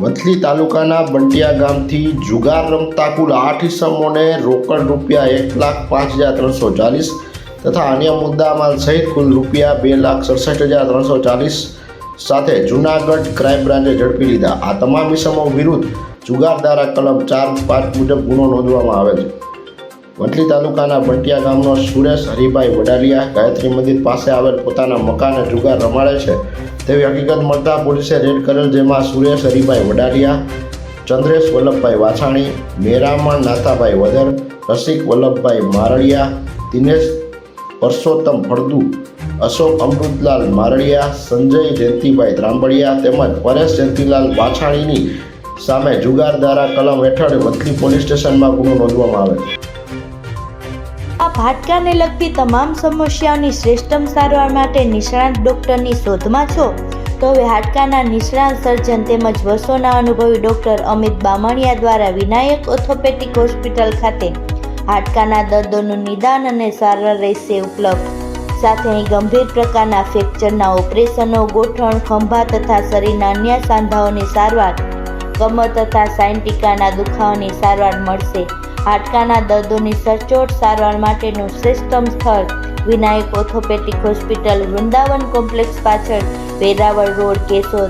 વંથલી તાલુકાના બંટિયા ગામથી જુગાર રમતા કુલ આઠ ઇસમોને રોકડ રૂપિયા એક લાખ પાંચ હજાર ત્રણસો ચાલીસ તથા અન્ય મુદ્દામાલ સહિત કુલ રૂપિયા બે લાખ સડસઠ હજાર ત્રણસો ચાલીસ સાથે જૂનાગઢ ક્રાઇમ બ્રાન્ચે ઝડપી લીધા. આ તમામ ઇસમો વિરુદ્ધ જુગાર ધારા કલમ ચાર પાંચ મુજબ ગુનો નોંધવામાં આવેલ છે. વંથલી તાલુકાના બંટિયા ગામનો સુરેશ હરિભાઈ વડાલિયા ગાયત્રી મંદિર પાસે આવેલ પોતાના મકાને જુગાર રમાડે છે. તેવી હકીકત મળતા પોલીસે રેડ કરેલ જેમાં સુરેશ હરિભાઈ વડાલિયા, ચંદ્રેશ વલ્લભભાઈ વાછાણી, મેરામણ નાથાભાઈ વદર, રસિક વલ્લભભાઈ મારડિયા, દિનેશ પરસોત્તમ ફળદુ, અશોક અમૃતલાલ મારડિયા, સંજય જયંતિભાઈ ત્રાંબડિયા તેમજ પરેશ જયંતિલાલ વાછાણીની સામે જુગાર દ્વારા કલમ હેઠળ વંથલી પોલીસ સ્ટેશનમાં ગુનો નોંધવામાં આવે આપ હાડકાને લગતી તમામ સમસ્યાઓની શ્રેષ્ઠમ સારવાર માટે નિષ્ણાત ડૉક્ટરની શોધમાં છો? તો હવે હાડકાના નિષ્ણાત સર્જન તેમજ વર્ષોના અનુભવી ડૉક્ટર અમિત બામણિયા દ્વારા વિનાયક ઓર્થોપેટિક હોસ્પિટલ ખાતે હાડકાના દર્દોનું નિદાન અને સારવાર રહેશે ઉપલબ્ધ. સાથે અહીં ગંભીર પ્રકારના ફ્રેક્ચરના ઓપરેશનો, ગોઠણ, ખંભા તથા શરીરના અન્ય સાંધાઓની સારવાર, કમર તથા સાઇન્ટિકાના દુખાવાની સારવાર મળશે. હાડકાના દર્દોની સચોટ સારવાર માટેનું શ્રેષ્ઠમ સ્થળ, Vinayak orthopedic hospital Vrindavan complex પાછળ, વેરાવળ રોડ કેશોદ.